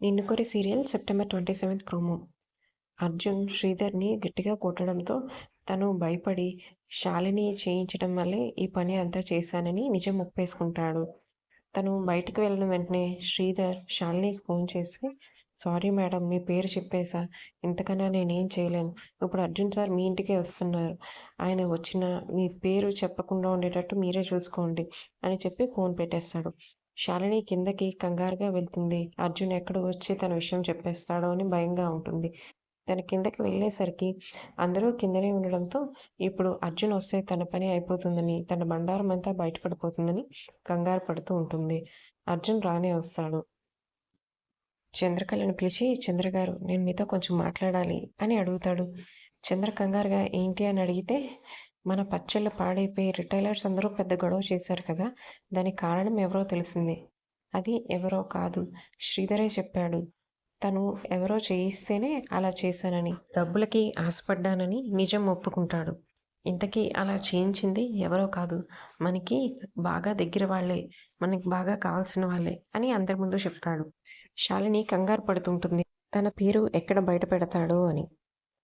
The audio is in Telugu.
Ninnukori serial September twenty seventh promo. Arjun శ్రీధర్ని గట్టిగా కొట్టడంతో తను భయపడి శాలిని చేయించడం వల్లే ఈ పని అంతా చేశానని నిజం ఒప్పేసుకుంటాడు. తను బయటకు వెళ్ళిన వెంటనే శ్రీధర్ శాలినికి ఫోన్ చేసి సారీ మేడం మీ పేరు చెప్పేసా ఇంతకన్నా నేనేం చేయలేను. ఇప్పుడు అర్జున్ సార్ మీ ఇంటికే వస్తున్నారు. ఆయన వచ్చిన మీ పేరు చెప్పకుండా ఉండేటట్టు మీరే చూసుకోండి అని చెప్పి ఫోన్ పెట్టేస్తాడు. శాలిని కిందకి కంగారుగా వెళ్తుంది. అర్జున్ ఎక్కడ వచ్చి తన విషయం చెప్పేస్తాడో అని భయంగా ఉంటుంది. తన కిందకి వెళ్ళేసరికి అందరూ కిందనే ఉండడంతో ఇప్పుడు అర్జున్ వస్తే తన పని అయిపోతుందని తన బండారం అంతా బయటపడిపోతుందని కంగారు పడుతూ ఉంటుంది. అర్జున్ రానే వస్తాడు. చంద్రకళను పిలిచి చంద్రగారు నేను మీతో కొంచెం మాట్లాడాలి అని అడుగుతాడు. చంద్ర కంగారుగా ఏంటి? అని అడిగితే మన పచ్చళ్ళు పాడైపోయి రిటైలర్స్ అందరూ పెద్ద గొడవ చేశారు కదా? దానికి కారణం ఎవరో తెలిసింది. అది ఎవరో కాదు. శ్రీధరే చెప్పాడు. తను ఎవరో చేయిస్తేనే అలా చేశానని డబ్బులకి ఆశపడ్డానని నిజం ఒప్పుకుంటాడు. ఇంతకీ అలా చేయించింది ఎవరో కాదు. మనకి బాగా దగ్గర వాళ్ళే మనకి బాగా కావాల్సిన వాళ్ళే అని అందరి ముందు చెప్తాడు. శాలిని కంగారు పడుతుంటుంది. తన పేరు ఎక్కడ బయట పెడతాడో అని.